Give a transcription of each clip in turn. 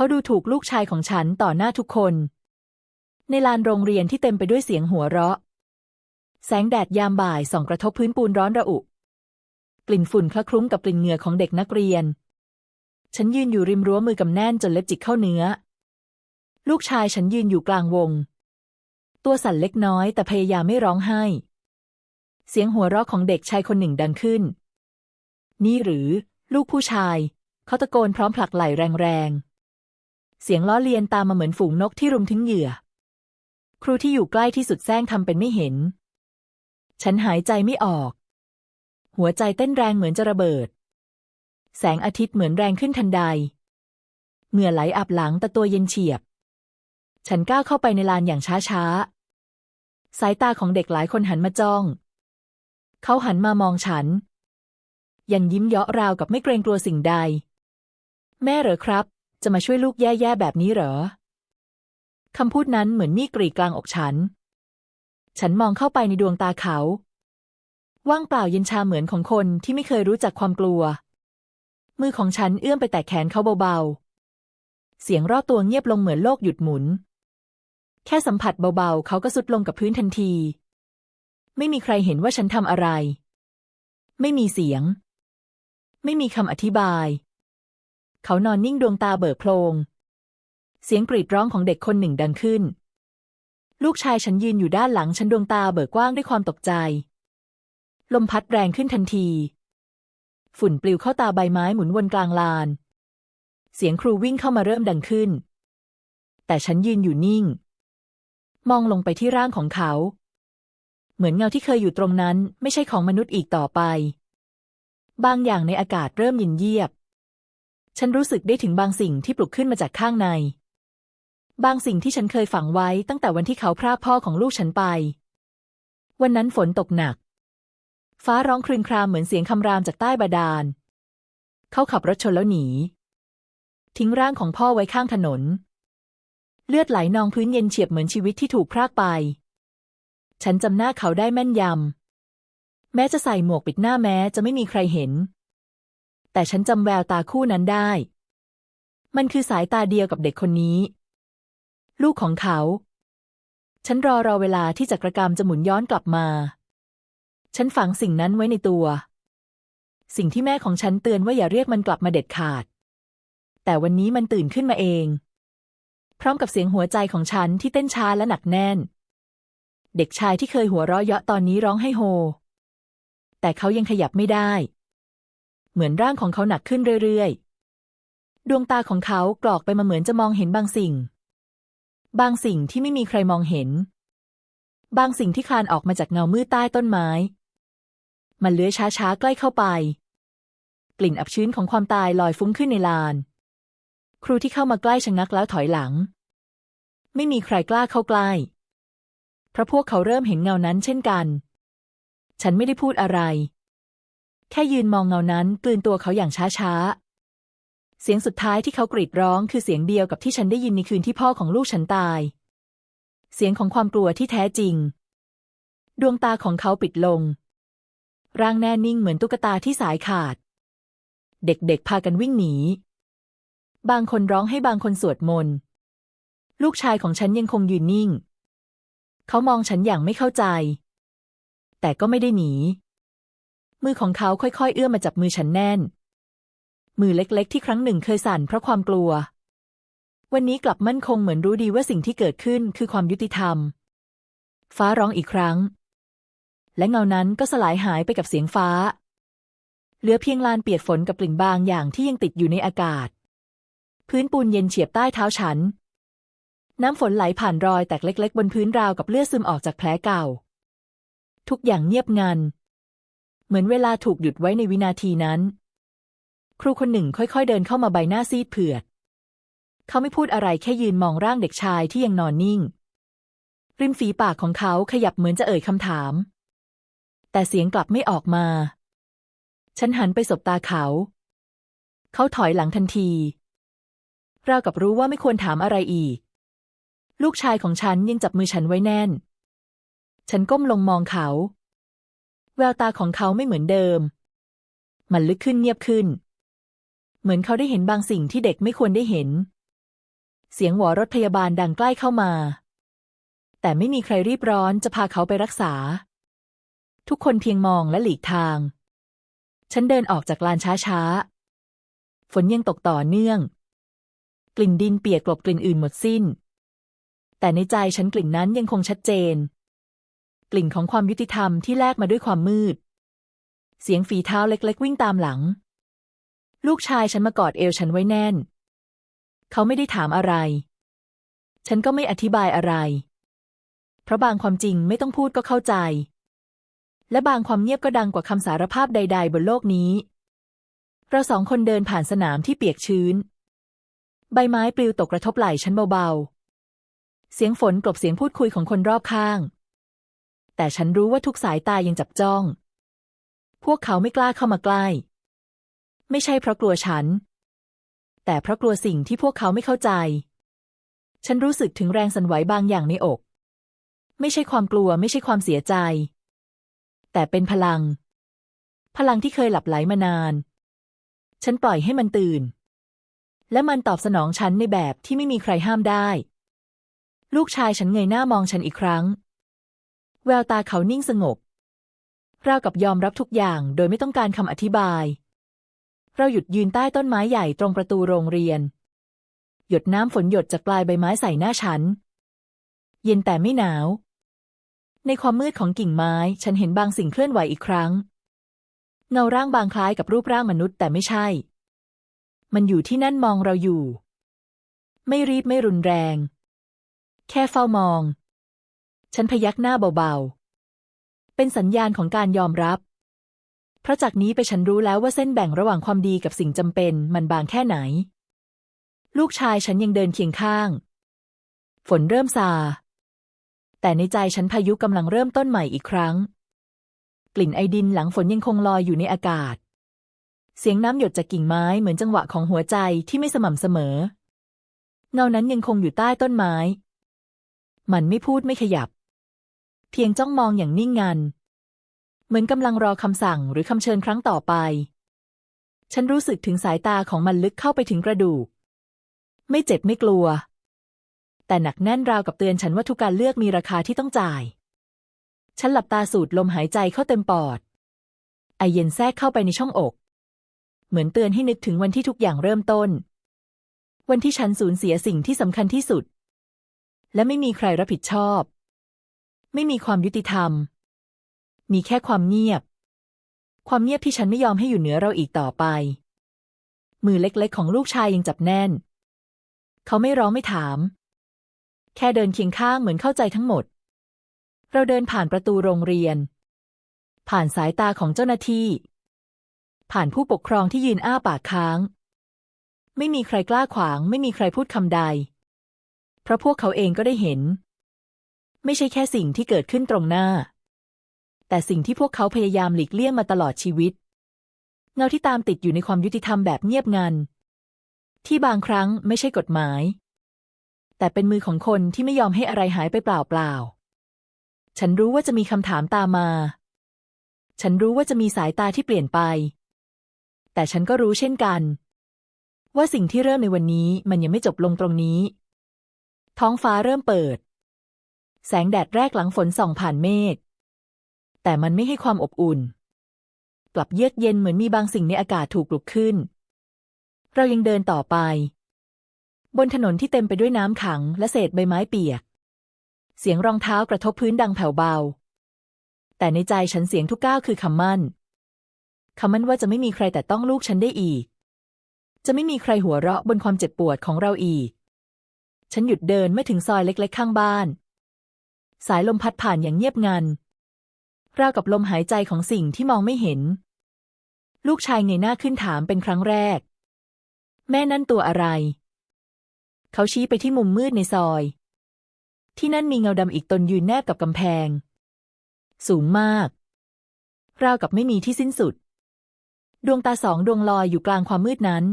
เขาดูถูกลูกชายของฉันต่อหน้าทุกคน ในลานโรงเรียนที่เต็มไปด้วยเสียงหัวเราะ แสงแดดยามบ่ายส่องกระทบพื้นปูนร้อนระอุ กลิ่นฝุ่นคละคลุ้งกับกลิ่นเหงื่อของเด็กนักเรียน ฉันยืนอยู่ริมรั้วมือกำแน่นจนเล็บจิกเข้าเนื้อ ลูกชายฉันยืนอยู่กลางวง ตัวสั่นเล็กน้อยแต่พยายามไม่ร้องไห้ เสียงหัวเราะของเด็กชายคนหนึ่งดังขึ้น นี่หรือ ลูกผู้ชาย เขาตะโกนพร้อมผลักไหล่แรงๆ เสียงล้อเลียนตามมาเหมือนฝูงนกที่รุมถึงเหยื่อ ครูที่อยู่ใกล้ที่สุดแซงทำเป็นไม่เห็น ฉันหายใจไม่ออก หัวใจเต้นแรงเหมือนจะระเบิด แสงอาทิตย์เหมือนแรงขึ้นทันใด เหงื่อไหลอาบหลังแต่ตัวเย็นเฉียบ ฉันก้าวเข้าไปในลานอย่างช้าๆสายตาของเด็กหลายคนหันมาจ้อง เขาหันมามองฉัน ยังยิ้มเยาะราวกับไม่เกรงกลัวสิ่งใด แม่เหรอครับ จะมาช่วยลูกแย่ๆแบบนี้เหรอ คำพูดนั้นเหมือนมีกรีดกลางอกฉัน ฉันมองเข้าไปในดวงตาเขา ว่างเปล่าเย็นชาเหมือนของคนที่ไม่เคยรู้จักความกลัว มือของฉันเอื้อมไปแตะแขนเขาเบาๆ เสียงรอบตัวเงียบลงเหมือนโลกหยุดหมุน แค่สัมผัสเบาๆ เขาก็สุดลงกับพื้นทันที ไม่มีใครเห็นว่าฉันทำอะไร ไม่มีเสียง ไม่มีคำอธิบาย เขานอนนิ่งดวงตาเบิกโพลง เสียงกรีดร้องของเด็กคนหนึ่งดังขึ้น ลูกชายฉันยืนอยู่ด้านหลังฉันดวงตาเบิกกว้างด้วยความตกใจ ลมพัดแรงขึ้นทันที ฝุ่นปลิวเข้าตาใบไม้หมุนวนกลางลาน เสียงครูวิ่งเข้ามาเริ่มดังขึ้น แต่ฉันยืนอยู่นิ่ง มองลงไปที่ร่างของเขา เหมือนเงาที่เคยอยู่ตรงนั้นไม่ใช่ของมนุษย์อีกต่อไปบางอย่างในอากาศเริ่มเย็นเยียบ ฉันรู้สึกได้ถึงบางสิ่งที่ปลุกขึ้นมาจากข้างใน บางสิ่งที่ฉันเคยฝังไว้ตั้งแต่วันที่เขาพรากพ่อของลูกฉันไป วันนั้นฝนตกหนัก ฟ้าร้องครึงครามเหมือนเสียงคำรามจากใต้บาดาล เขาขับรถชนแล้วหนี ทิ้งร่างของพ่อไว้ข้างถนน เลือดไหลนองพื้นเย็นเฉียบเหมือนชีวิตที่ถูกพรากไป ฉันจำหน้าเขาได้แม่นยำแม้จะใส่หมวกปิดหน้าแม้จะไม่มีใครเห็น แต่ฉันจำแววตาคู่นั้นได้ มันคือสายตาเดียวกับเด็กคนนี้ ลูกของเขา ฉันรอรอเวลาที่จักรกรรมจะหมุนย้อนกลับมา ฉันฝังสิ่งนั้นไว้ในตัว สิ่งที่แม่ของฉันเตือนว่าอย่าเรียกมันกลับมาเด็ดขาด แต่วันนี้มันตื่นขึ้นมาเอง พร้อมกับเสียงหัวใจของฉันที่เต้นช้าและหนักแน่น เด็กชายที่เคยหัวเราะเยาะตอนนี้ร้องให้โฮ แต่เขายังขยับไม่ได้ เหมือนร่างของเขาหนักขึ้นเรื่อยๆ ดวงตาของเขากรอกไปมาเหมือนจะมองเห็นบางสิ่ง บางสิ่งที่ไม่มีใครมองเห็น บางสิ่งที่คลานออกมาจากเงามืดใต้ต้นไม้ มันเลื้อยช้าๆ ใกล้เข้าไป กลิ่นอับชื้นของความตายลอยฟุ้งขึ้นในลาน ครูที่เข้ามาใกล้ชะงักแล้วถอยหลัง ไม่มีใครกล้าเข้าใกล้ เพราะพวกเขาเริ่มเห็นเงานั้นเช่นกัน ฉันไม่ได้พูดอะไร แค่ยืนมองเงานั้นกลืนตัวเขาอย่างช้าๆ เสียงสุดท้ายที่เขากรีดร้องคือเสียงเดียวกับที่ฉันได้ยินในคืนที่พ่อของลูกฉันตาย เสียงของความกลัวที่แท้จริง ดวงตาของเขาปิดลง ร่างแน่นิ่งเหมือนตุ๊กตาที่สายขาด เด็กๆพากันวิ่งหนี บางคนร้องให้บางคนสวดมนต์ ลูกชายของฉันยังคงยืนนิ่ง เขามองฉันอย่างไม่เข้าใจ แต่ก็ไม่ได้หนี มือของเขาค่อยๆ เอื้อมมาจับมือฉันแน่น มือเล็กๆ ที่ครั้งหนึ่งเคยสั่นเพราะความกลัว วันนี้กลับมั่นคงเหมือนรู้ดีว่าสิ่งที่เกิดขึ้นคือความยุติธรรม ฟ้าร้องอีกครั้ง และเงานั้นก็สลายหายไปกับเสียงฟ้า เหลือเพียงลานเปียกฝนกับกลิ่นบางอย่างที่ยังติดอยู่ในอากาศ พื้นปูนเย็นเฉียบใต้เท้าฉัน น้ำฝนไหลผ่านรอยแตกเล็ก ๆ บนพื้นราวกับเลือดซึมออกจากแผลเก่า ทุกอย่างเงียบงัน เหมือนเวลาถูกหยุดไว้ในวินาทีนั้น ครูคนหนึ่งค่อยๆ เดินเข้ามาใบหน้าซีดเผือด เขาไม่พูดอะไรแค่ยืนมองร่างเด็กชายที่ยังนอนนิ่ง ริมฝีปากของเขาขยับเหมือนจะเอ่ยคำถาม แต่เสียงกลับไม่ออกมา ฉันหันไปสบตาเขา เขาถอยหลังทันทีราวกับรู้ว่าไม่ควรถามอะไรอีก ลูกชายของฉันยังจับมือฉันไว้แน่น ฉันก้มลงมองเขา แววตาของเขาไม่เหมือนเดิม มันลึกขึ้นเงียบขึ้น เหมือนเขาได้เห็นบางสิ่งที่เด็กไม่ควรได้เห็น เสียงหวอรถพยาบาลดังใกล้เข้ามา แต่ไม่มีใครรีบร้อนจะพาเขาไปรักษา ทุกคนเพียงมองและหลีกทาง ฉันเดินออกจากลานช้าๆ ฝนยังตกต่อเนื่อง กลิ่นดินเปียกกลบกลิ่นอื่นหมดสิ้น แต่ในใจฉันกลิ่นนั้นยังคงชัดเจน กลิ่นของความยุติธรรมที่แลกมาด้วยความมืด เสียงฝีเท้าเล็ก ๆ วิ่งตามหลัง ลูกชายฉันมากอดเอวฉันไว้แน่น เขาไม่ได้ถามอะไร ฉันก็ไม่อธิบายอะไร เพราะบางความจริงไม่ต้องพูดก็เข้าใจ และบางความเงียบก็ดังกว่าคำสารภาพใด ๆ บนโลกนี้ เราสองคนเดินผ่านสนามที่เปียกชื้น ใบไม้ปลิวตกกระทบไหล่ฉันเบาๆ เสียงฝนกลบเสียงพูดคุยของคนรอบข้าง แต่ฉันรู้ว่าทุกสายตายังจับจ้อง พวกเขาไม่กล้าเข้ามาใกล้ ไม่ใช่เพราะกลัวฉัน แต่เพราะกลัวสิ่งที่พวกเขาไม่เข้าใจ ฉันรู้สึกถึงแรงสั่นไหวบางอย่างในอก ไม่ใช่ความกลัวไม่ใช่ความเสียใจ แต่เป็นพลัง พลังที่เคยหลับไหลมานาน ฉันปล่อยให้มันตื่น และมันตอบสนองฉันในแบบที่ไม่มีใครห้ามได้ ลูกชายฉันเงยหน้ามองฉันอีกครั้ง แววตาเขานิ่งสงบ ราวกับยอมรับทุกอย่างโดยไม่ต้องการคำอธิบาย เราหยุดยืนใต้ต้นไม้ใหญ่ตรงประตูโรงเรียน หยดน้ำฝนหยดจากปลายใบไม้ใส่หน้าฉัน เย็นแต่ไม่หนาว ในความมืดของกิ่งไม้ฉันเห็นบางสิ่งเคลื่อนไหวอีกครั้ง เงาร่างบางคล้ายกับรูปร่างมนุษย์แต่ไม่ใช่ มันอยู่ที่นั่นมองเราอยู่ ไม่รีบไม่รุนแรง แค่เฝ้ามอง ฉันพยักหน้าเบาๆ เป็นสัญญาณของการยอมรับ เพราะจากนี้ไปฉันรู้แล้วว่าเส้นแบ่งระหว่างความดีกับสิ่งจำเป็นมันบางแค่ไหน ลูกชายฉันยังเดินเคียงข้าง ฝนเริ่มซา แต่ในใจฉันพายุกำลังเริ่มต้นใหม่อีกครั้ง กลิ่นไอดินหลังฝนยังคงลอยอยู่ในอากาศ เสียงน้ำหยดจากกิ่งไม้เหมือนจังหวะของหัวใจที่ไม่สม่ำเสมอ เงานั้นยังคงอยู่ใต้ต้นไม้ มันไม่พูดไม่ขยับ พียงจ้องมองอย่างนิ่งงัน เหมือนกำลังรอคำสั่งหรือคำเชิญครั้งต่อไป ฉันรู้สึกถึงสายตาของมันลึกเข้าไปถึงกระดูก ไม่เจ็บไม่กลัว แต่หนักแน่นราวกับเตือนฉันว่าทุกการเลือกมีราคาที่ต้องจ่าย ฉันหลับตาสูดลมหายใจเข้าเต็มปอด ไอเย็นแทรกเข้าไปในช่องอก เหมือนเตือนให้นึกถึงวันที่ทุกอย่างเริ่มต้น วันที่ฉันสูญเสียสิ่งที่สำคัญที่สุดและไม่มีใครรับผิดชอบ ไม่มีความยุติธรรม มีแค่ความเงียบ ความเงียบที่ฉันไม่ยอมให้อยู่เหนือเราอีกต่อไป มือเล็กๆ ของลูกชายยังจับแน่น เขาไม่ร้องไม่ถาม แค่เดินเคียงข้างเหมือนเข้าใจทั้งหมด เราเดินผ่านประตูโรงเรียน ผ่านสายตาของเจ้าหน้าที่ ผ่านผู้ปกครองที่ยืนอ้าปากค้าง ไม่มีใครกล้าขวาง ไม่มีใครพูดคำใด เพราะพวกเขาเองก็ได้เห็น ไม่ใช่แค่สิ่งที่เกิดขึ้นตรงหน้า แต่สิ่งที่พวกเขาพยายามหลีกเลี่ยงมาตลอดชีวิต เงาที่ตามติดอยู่ในความยุติธรรมแบบเงียบงัน ที่บางครั้งไม่ใช่กฎหมาย แต่เป็นมือของคนที่ไม่ยอมให้อะไรหายไปเปล่าๆ ฉันรู้ว่าจะมีคำถามตามมา ฉันรู้ว่าจะมีสายตาที่เปลี่ยนไป แต่ฉันก็รู้เช่นกัน ว่าสิ่งที่เริ่มในวันนี้มันยังไม่จบลงตรงนี้ ท้องฟ้าเริ่มเปิด แสงแดดแรกหลังฝนส่องผ่านเมฆ แต่มันไม่ให้ความอบอุ่น กลับเยือกเย็นเหมือนมีบางสิ่งในอากาศถูกปลุกขึ้น เรายังเดินต่อไป บนถนนที่เต็มไปด้วยน้ำขังและเศษใบไม้เปียก เสียงรองเท้ากระทบพื้นดังแผ่วเบา แต่ในใจฉันเสียงทุกก้าวคือคำมั่นคำมั่นว่าจะไม่มีใครแต่ต้องลูกฉันได้อีก จะไม่มีใครหัวเราะบนความเจ็บปวดของเราอีก ฉันหยุดเดินไม่ถึงซอยเล็ก ๆ ข้างบ้าน สายลมพัดผ่านอย่างเงียบงัน ราวกับลมหายใจของสิ่งที่มองไม่เห็น ลูกชายเงยหน้าขึ้นถามเป็นครั้งแรก แม่นั่นตัวอะไร เขาชี้ไปที่มุมมืดในซอย ที่นั่นมีเงาดำอีกตนยืนแนบกับกำแพง สูงมาก ราวกับไม่มีที่สิ้นสุด ดวงตาสองดวงลอยอยู่กลางความมืดนั้น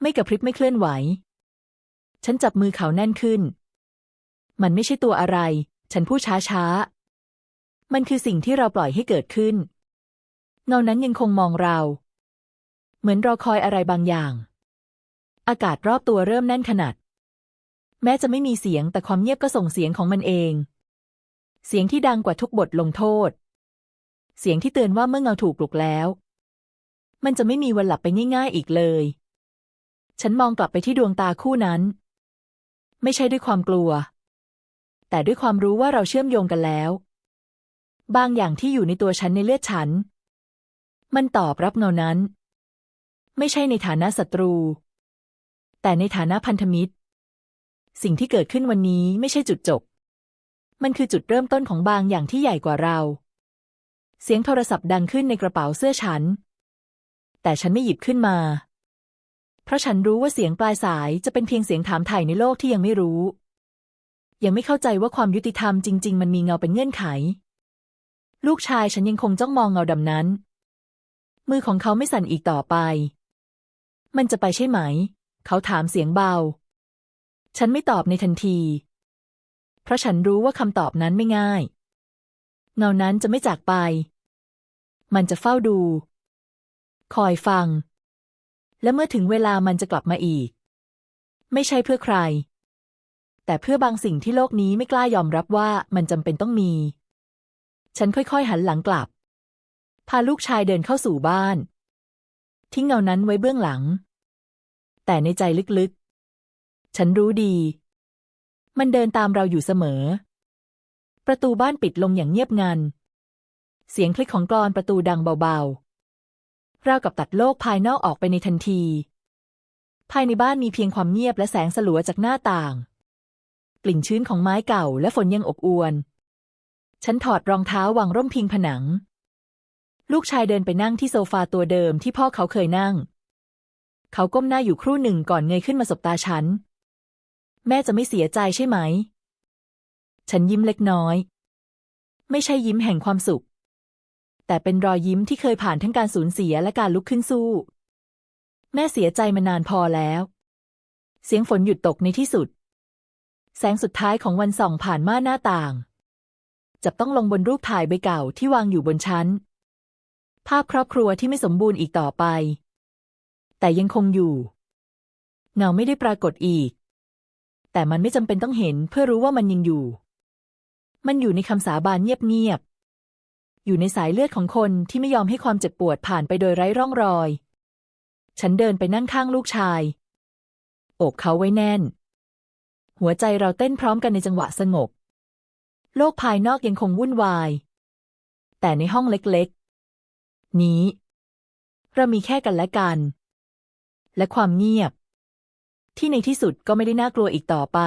ไม่กระพริบไม่เคลื่อนไหว ฉันจับมือเขาแน่นขึ้น มันไม่ใช่ตัวอะไร ฉันพูดช้าช้าๆ มันคือสิ่งที่เราปล่อยให้เกิดขึ้น เงานั้นยังคงมองเรา เหมือนรอคอยอะไรบางอย่าง อากาศรอบตัวเริ่มแน่นขนาด แม้จะไม่มีเสียงแต่ความเงียบก็ส่งเสียงของมันเอง เสียงที่ดังกว่าทุกบทลงโทษ เสียงที่เตือนว่าเมื่อเงาถูกปลุกแล้ว มันจะไม่มีวันหลับไปง่าย ๆอีกเลย ฉันมองกลับไปที่ดวงตาคู่นั้น ไม่ใช่ด้วยความกลัว แต่ด้วยความรู้ว่าเราเชื่อมโยงกันแล้ว บางอย่างที่อยู่ในตัวฉันในเลือดฉัน มันตอบรับเงานั้น ไม่ใช่ในฐานะศัตรู แต่ในฐานะพันธมิตร สิ่งที่เกิดขึ้นวันนี้ไม่ใช่จุดจบ มันคือจุดเริ่มต้นของบางอย่างที่ใหญ่กว่าเรา เสียงโทรศัพท์ดังขึ้นในกระเป๋าเสื้อฉัน แต่ฉันไม่หยิบขึ้นมา เพราะฉันรู้ว่าเสียงปลายสายจะเป็นเพียงเสียงถามไถ่ในโลกที่ยังไม่รู้ ยังไม่เข้าใจว่าความยุติธรรมจริง ๆ มันมีเงาเป็นเงื่อนไข ลูกชายฉันยังคงจ้องมองเงาดำนั้น มือของเขาไม่สั่นอีกต่อไป มันจะไปใช่ไหม เขาถามเสียงเบา ฉันไม่ตอบในทันที เพราะฉันรู้ว่าคำตอบนั้นไม่ง่าย เงานั้นจะไม่จากไป มันจะเฝ้าดู คอยฟัง และเมื่อถึงเวลามันจะกลับมาอีก ไม่ใช่เพื่อใคร แต่เพื่อบางสิ่งที่โลกนี้ไม่กล้ายอมรับว่ามันจำเป็นต้องมี ฉันค่อยๆ หันหลังกลับ พาลูกชายเดินเข้าสู่บ้าน ทิ้งเงานั้นไว้เบื้องหลัง แต่ในใจลึกๆ ฉันรู้ดี มันเดินตามเราอยู่เสมอ ประตูบ้านปิดลงอย่างเงียบงัน เสียงคลิกของกรอนประตูดังเบาๆราวกับตัดโลกภายนอกออกไปในทันที ภายในบ้านมีเพียงความเงียบและแสงสลัวจากหน้าต่าง กลิ่นชื้นของไม้เก่าและฝนยังอบอวน ฉันถอดรองเท้าวางร่มพิงผนัง ลูกชายเดินไปนั่งที่โซฟาตัวเดิมที่พ่อเขาเคยนั่ง เขาก้มหน้าอยู่ครู่หนึ่งก่อนเงยขึ้นมาสบตาฉัน แม่จะไม่เสียใจใช่ไหม ฉันยิ้มเล็กน้อย ไม่ใช่ยิ้มแห่งความสุข แต่เป็นรอยยิ้มที่เคยผ่านทั้งการสูญเสียและการลุกขึ้นสู้ แม่เสียใจมานานพอแล้ว เสียงฝนหยุดตกในที่สุด แสงสุดท้ายของวันส่องผ่านม่านหน้าต่าง จับต้องลงบนรูปถ่ายใบเก่าที่วางอยู่บนชั้น ภาพครอบครัวที่ไม่สมบูรณ์อีกต่อไป แต่ยังคงอยู่ เงาไม่ได้ปรากฏอีก แต่มันไม่จำเป็นต้องเห็นเพื่อรู้ว่ามันยังอยู่ มันอยู่ในคำสาบานเงียบๆ อยู่ในสายเลือดของคนที่ไม่ยอมให้ความเจ็บปวดผ่านไปโดยไร้ร่องรอย ฉันเดินไปนั่งข้างลูกชาย โอบเขาไว้แน่น หัวใจเราเต้นพร้อมกันในจังหวะสงบ โลกภายนอกยังคงวุ่นวาย แต่ในห้องเล็กๆ นี้ เรามีแค่กันและกัน และความเงียบ ที่ในที่สุดก็ไม่ได้น่ากลัวอีกต่อไป